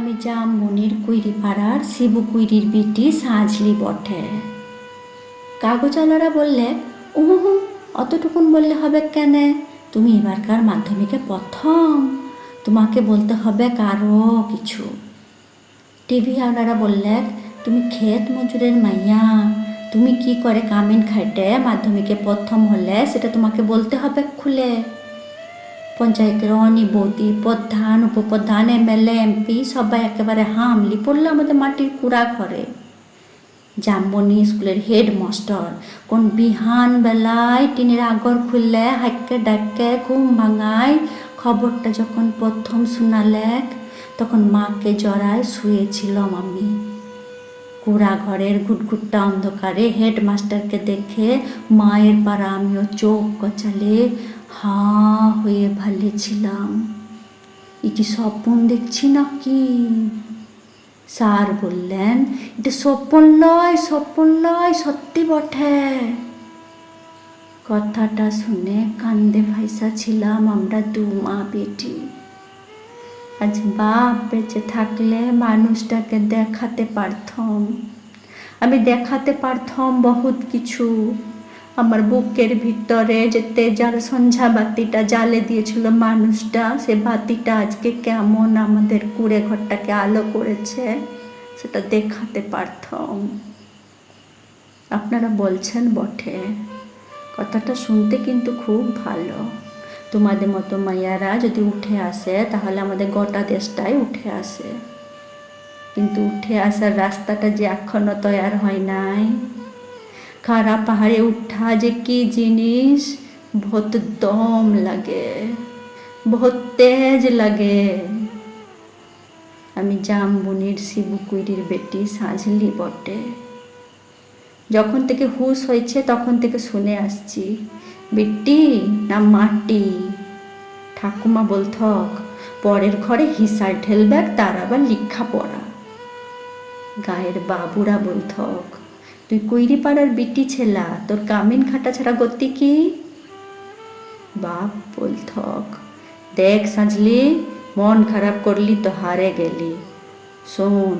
আমি যাম মনির কুইরি পাড়ার শিবু কুইরির বিটি সাজলি বটে। কাগজওয়ালারা বললে, উহু অতটুকুন বললে হবে কেন? তুমি এবারকার মাধ্যমিকে প্রথম। তোমাকে বলতে হবে কারও কিছু। টিভি আওলারা বললে, তুমি ক্ষেত মজুরের মাইয়া। তুমি কি করে কামিন খাইটে মাধ্যমিকে প্রথম হলে সেটা তোমাকে বলতে হবে খুলে। পঞ্চায়েতের অনি বৌদি, প্রধান, উপপ্রধান, এমএলএ, এমপি, সবাই একেবারে হামলি পড়ল আমাদের মাটির কুড়া ঘরে। জামবনি স্কুলের হেড মাস্টার কোন বিহান বেলায় টিনের আগর খুললে, হাইকে ডাকে ঘুম ভাঙায়, খবরটা যখন প্রথম শোনালেক তখন মাকে জড়ায় শুয়েছিলাম আমি। কুড়া ঘরের ঘুটঘুটটা অন্ধকারে হেডমাস্টারকে দেখে মায়ের পাড়া আমিও চোখ কচালে হা হয়ে ভালেছিলাম। এ কি স্বপ্ন দেখছি নাকি? স্যার বললেন, এটা স্বপ্ন নয় স্বপ্ন নয়, সত্যি বটে। কথাটা শুনে কান্দে ভাইসা ছিলাম আমরা দু মা বেটি। আজ বাপ বেঁচে থাকলে মানুষটাকে দেখাতে পারতাম। আমি দেখাতে পারতাম বহুত কিছু। আমার বুকের ভিতরে যে তেজার সন্ধ্যা বাতিটা জ্বালে দিয়েছিল মানুষটা, সে বাতিটা আজকে কেমন আমাদের কুড়ে ঘরটাকে আলো করেছে, সেটা দেখাতে পারতাম। আপনারা বলছেন বটে। কথাটা শুনতে কিন্তু খুব ভালো। তোমাদের মতো মাইয়ারা যদি উঠে আসে, তাহলে আমাদের গোটা দেশটাই উঠে আসে। কিন্তু উঠে আসার রাস্তাটা যে এখনও তৈয়ার হয় নাই। খারা পাহাড়ে উঠা যে কি জিনিস? বহুত দম লাগে, বহুত তেজ লাগে। আমি জামবনির শিবু কুইরির বেটি সাজলি বটে। যখন থেকে হুশ হয়েছে, তখন থেকে শুনে আসছি। বিটি না মাটি ঠাকুমা বলথক, পরের ঘরে হিসার ঠেলবেক তার আবার লিখা পড়া। গায়ের বাবুরা বলথক, তুই কুইরি পাড়ার বিটি ছেলা, তোর কামিন খাটা ছাড়া গতি কি? বাপ বলথক, দেখ সাজলি, মন খারাপ করলি তো হারে গেলি। শোন,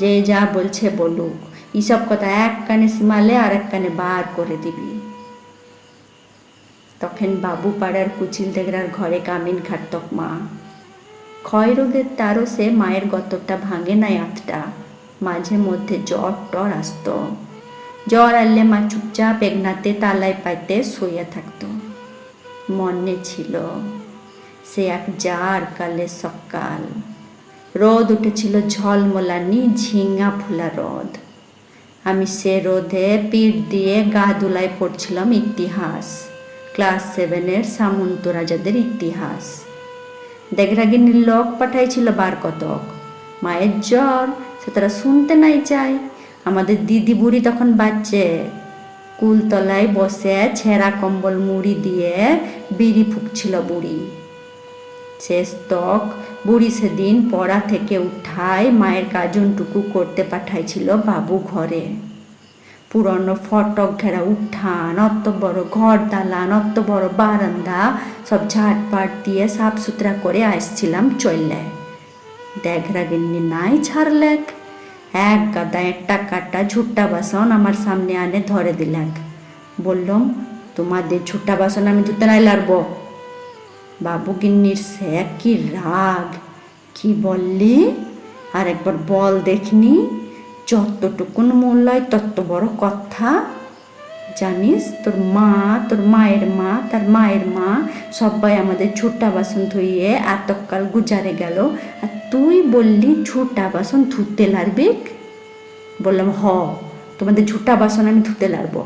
যে যা বলছে বলুক এইসব কথা এক কানে সীমালে আর এক কানে বার করে দিবি। তখন বাবু পাড়ার কুচিল দেগরার ঘরে কামিন খাটতক মা। ক্ষয় রোগের তারও সে মায়ের গতটা ভাঙে নাই আতটা, মাঝে মধ্যে জ্বর টর আসত। জ্বর আনলে মা চুপচাপ এগনাতে তালায় পাইতে শুয়ে থাকতো। মনে ছিল সে এক জার কালে সকাল। রোদ উঠেছিল ঝলমলানি ঝিঙা ফুলা রোদ। আমি সে রোদে পিঠ দিয়ে গা দুলায় পড়ছিলাম ইতিহাস। ক্লাস সেভেনের সামন্ত রাজাদের ইতিহাস। দেগরাগিনীর লোক পাঠাইছিল বার কতক। মায়ের জ্বর, সে তারা শুনতে নাই চায়। আমাদের দিদি বুড়ি তখন বাচ্চে কুলতলায় বসে ছেঁড়া কম্বল মুড়ি দিয়ে বিড়ি ফুকছিল বুড়ি। শেষ তক বুড়ি সেদিন পড়া থেকে উঠায় মায়ের কাজনটুকু করতে পাঠাইছিল বাবু ঘরে। পুরনো ফটক ঘেরা উঠান, অত বড় ঘর দালান অত বড় বারান্দা, সব ঝাটপাট দিয়ে সাফ সুতরা করে আসছিলাম চললে দেখরা গিন্নি নাই ছাড়লেক এক গাদা একটা কাটা ঝুট্টা বাসন আমার সামনে আনে, ধরে দিলেক। বললাম, তোমাদের ঝুট্টা বাসন আমি ধুতে নাই লারবো বাবু গিন্নির সে কি রাগ, কি বললি? আর একবার বল দেখনি। যতটুকুন মূল্যয় তত বড় কথা। জানিস, তোর মা, তোর মায়ের মা, তার মায়ের মা সবাই আমাদের ঝুটা বাসন ধুইয়ে এতকাল গুজারে গেল। আর তুই বললি ঝুটা বাসন ধুতে লারবিক বললাম, হ, তোমাদের ঝুটা বাসন আমি ধুতে লারবো।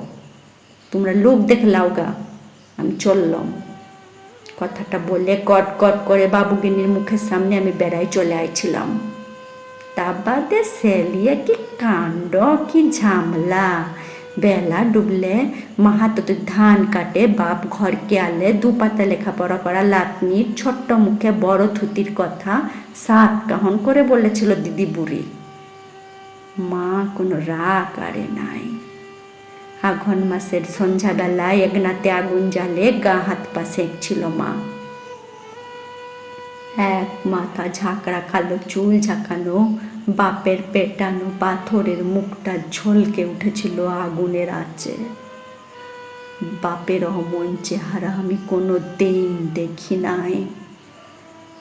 তোমরা লোক দেখে লাউগা আমি চললাম। কথাটা বলে কট কট করে বাবুগিনীর মুখের সামনে আমি বেড়াই চলে আইছিলাম। তা বাদে সেলিয়ে কি কাণ্ড কি ঝামলা বেলা ডুবলে মাহাতো ধান কাটে বাপ ঘরকে আলে দুপাতা লেখাপড়া করা লাতনির ছোট্ট মুখে বড় থুতির কথা সাত কাহন করে বলেছিল দিদি বুড়ি মা কোনো রাগ আরে নাই আঘন মাসের সন্ধ্যাবেলায় একনাতে আগুন জ্বালে গা হাত পা সেঁকছিল মা এক মাথা ঝাঁকড়া, কালো চুল ঝাঁকানো, বাপের পেটানো পাথরের মুখটা ঝলকে উঠেছিল আগুনের আঁচে। বাপের অমন চেহারা আমি কোনো দিন দেখি নাই।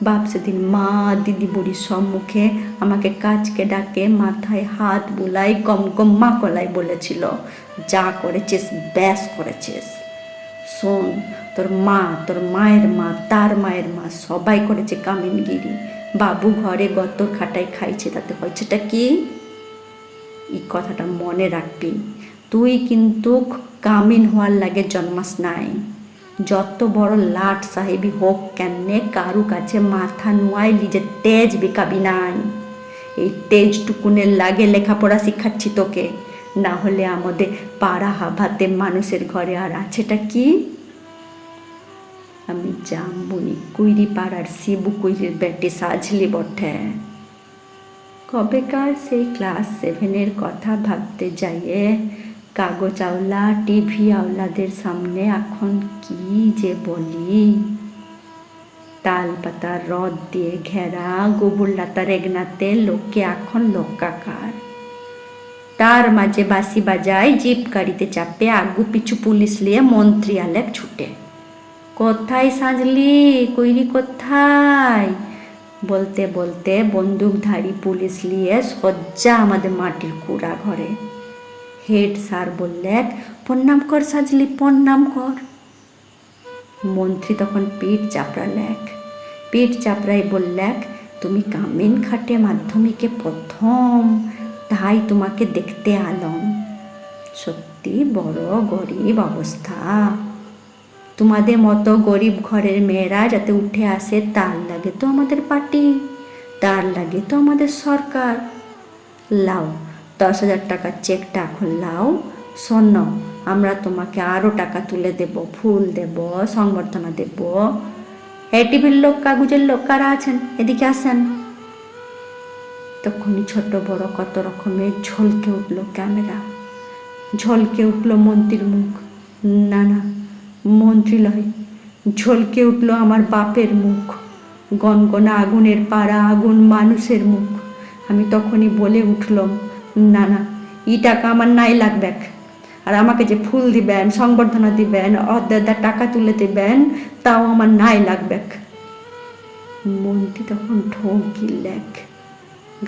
বাপ সেদিন মা দিদি বুড়ির সম্মুখে আমাকে কাজকে ডাকে, মাথায় হাত বুলাই গম গম মা কলাই বলেছিল, যা করেছিস, ব্যাস করেছিস। শোন, তোর মা, তোর মায়ের মা, তার মায়ের মা সবাই করেছে কামিনগিরি। বাবু ঘরে গত খাটাই খাইছে তাতে হয়েছেটা কি? এই কথাটা মনে রাখবি। তুই কিন্তু কামিন হওয়ার লাগে জন্মাস নাই। যত বড় লাট সাহেবই হোক কেনে, কারু কাছে মাথা নোয়াই নিজের তেজ বিকাবি নাই। এই তেজটুকুনের লাগে লেখাপড়া শিখাচ্ছি তোকে। না হলে আমাদের পাড়া হাভাতে মানুষের ঘরে আর আছেটা কি? আমি জাম্বুনি কুইরি পাড়ার শিবু কুইরির বেটে সাজলি বটে। কবেকার সেই ক্লাস সেভেনের কথা ভাবতে যাইয়ে কাগজ আওলা, টিভি আওলাদের সামনে এখন কি যে বলি? তাল পাতার রদ দিয়ে ঘেরা গোবর লাতার এগনাতে লোককে এখন লক্কাকার তার মাঝে বাসি বাজায়, জিপ গাড়িতে চাপে, আগু পিছু পুলিশ লিয়ে মন্ত্রী আলেক ছুটে। কোথায় সাজলি? কইরি কোথায়? বলতে বলতে বন্দুকধারী পুলিশ নিয়ে সজ্জা আমাদের মাটির কুড়া ঘরে। হেড স্যার বললেন প্রণাম কর সাজলি প্রণাম কর। মন্ত্রী তখন পিঠ চাপড়ালেক। পিঠ চাপড়াই বললেক, তুমি কামিন খাটে মাধ্যমিকে প্রথম তাই তোমাকে দেখতে আলম। সত্যি বড় গরিব অবস্থা। তোমাদের মতো গরিব ঘরের মেয়েরা যাতে উঠে আসে, তার লাগে তো আমাদের পার্টি, তার লাগে তো আমাদের সরকার। লাও, দশ হাজার টাকার চেকটা এখন লাও। শোন, আমরা তোমাকে আরও টাকা তুলে দেব, ফুল দেব, সংবর্ধনা দেব। এই টিভির লোক, কাগজের লোক কারা আছেন? এদিকে আসেন। তখনই ছোট বড় কত রকমের ঝলকে উঠল ক্যামেরা। ঝলকে উঠল মন্ত্রীর মুখ। না না মন্ত্রী লয় ঝলকে উঠল আমার বাপের মুখ। গনগনা আগুনের পাড়া, আগুন মানুষের মুখ। আমি তখনই বলে উঠলাম, না না, ই টাকা আমার নাই লাগবে আর আমাকে যে ফুল দিবেন, সংবর্ধনা দিবেন অর্ধা টাকা তুলে দিবেন, তাও আমার নাই লাগবে মন্ত্রী তখন ঠোক গিল্লেক।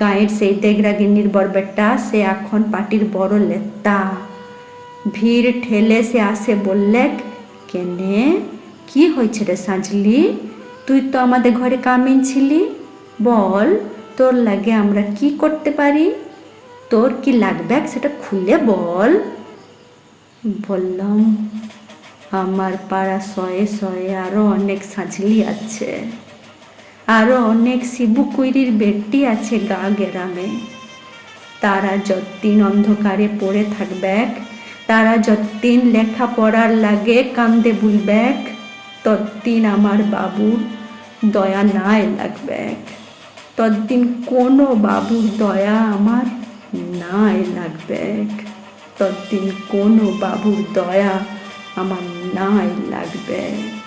গায়ের সেই দেগরা গিন্নির বরবেটা সে এখন পাটির বড় লেতা। ভিড় ঠেলে সে আসে বললেক কেনে কি হয়েছে রে সাজলি? তুই তো আমাদের ঘরে কামিন ছিলি। বল, তোর লাগে আমরা কি করতে পারি? তোর কি লাগবে সেটা খুলে বল। বললাম, আমার পাড়া শয়ে শয়ে আরও অনেক সাজলি আছে। আরও অনেক শিবু কুইরির বেটি আছে গা গেরামে। তারা যতদিন অন্ধকারে পড়ে থাকবেক। তারা যতদিন লেখাপড়ার লাগে কান্দে বুলবেক ততদিন আমার বাবুর দয়া নাই লাগবেক। ততদিন কোনো বাবুর দয়া আমার নাই লাগবেক। ততদিন কোনো বাবুর দয়া আমার নাই লাগবেক।